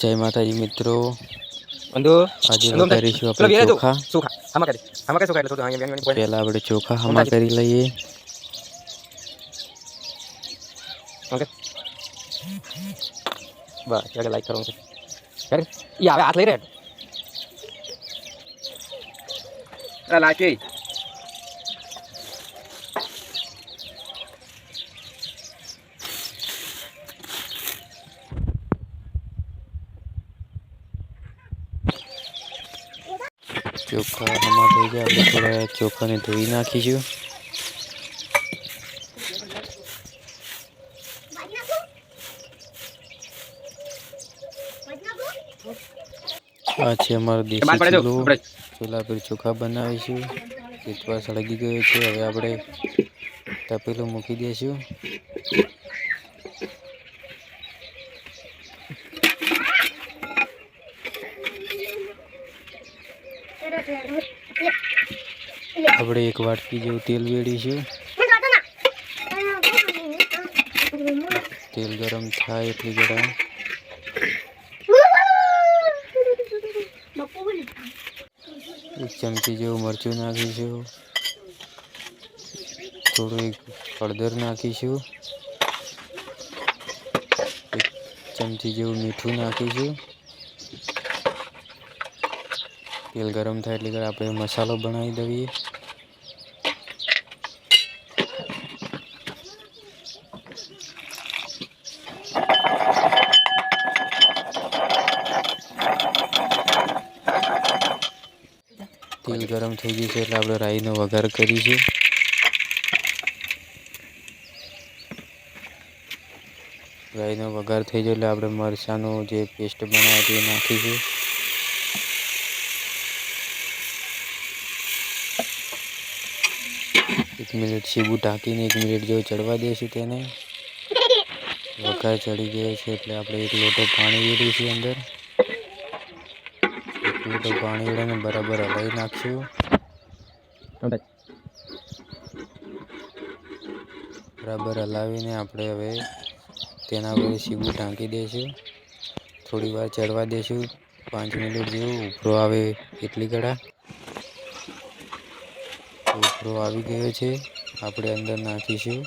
જય માતાજી મિત્રો. બંધુ આજે ચોખા. પહેલા આપણે ચોખા હમા કરી લઈએ. ઓકે. બસ આગળ લાઈક કરો આવે હાથ લઈ રહ્યા અરે ચોખા હમણાં થઈ ગયા આપણે થોડા ચોખાને ધોઈ નાખીશું. આ છે અમારો દેશી ચૂલો. ચૂલા પર ચોખા બનાવીશું. રીતવાર સળગી ગયો છે હવે આપણે તપેલું મૂકી દઈશું આપણે એક વાટકી જેવું તેલ વેડીશું તેલ ગરમ થાય એટલી જરા એક ચમચી જેવું મરચું નાખીશું. થોડું એક હળદર નાખીશું. એક ચમચી જેવું મીઠું નાખીશું. તેલ ગરમ થાય એટલે આપણે મસાલો બનાવી દઈએ. તેલ ગરમ થઈ ગયું છે એટલે આપણે રાઈનો વઘાર કરીશું. રાઈનો વઘાર થઈ જાય એટલે આપણે મરચાંનો જે પેસ્ટ બનાવ્યો તે નાખીશું. એક મિનિટ સીબું ઢાંકીને એક મિનિટ જેવું ચડવા દઈશું તેને. વઘાર ચડી ગયો છે એટલે આપણે એક લોટો પાણી વેડીશું અંદર. એક લોટો પાણી વેડીને બરાબર હલાવી નાખશું. બરાબર હલાવીને આપણે હવે તેના પર સીબું ઢાંકી દઈશું થોડી વાર ચડવા દઈશું પાંચ મિનિટ જેવું. ઉભરો આવે એટલી ગળા. ઉભરો આવી ગયો છે. આપણે અંદર નાખીશું.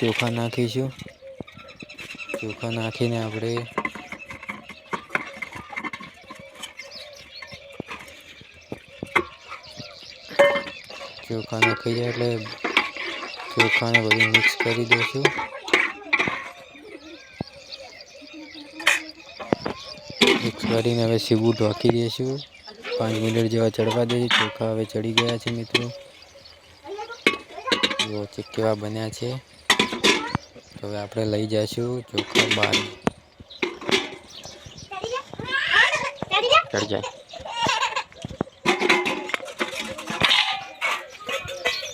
ચોખા નાખીશું. ચોખા નાખીને આપણે ચોખા નાખી જાય એટલે ચોખાને બધું મિક્સ કરી દઈશું. કરીને હવે સીબું ઢોકી દઈશું પાંચ મિનિટ જેવા ચડવા દઈશું ચોખા હવે ચડી ગયા છે મિત્રો. જો ચેક કેવા બન્યા છે. હવે આપણે લઈ જઈશું ચોખા બહાર ચડી જાય.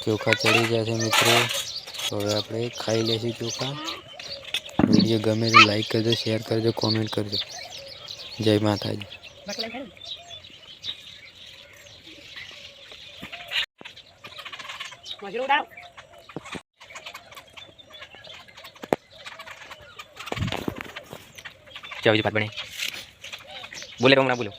ચોખા ચડી ગયા છે મિત્રો. હવે આપણે ખાઈ લઈશું ચોખા. વીડિયો ગમે તો લાઈક કરજો શેર કરજો કોમેન્ટ કરજો. જય માતાજી. ચાલ બીજી બને બોલે રમણા બોલો.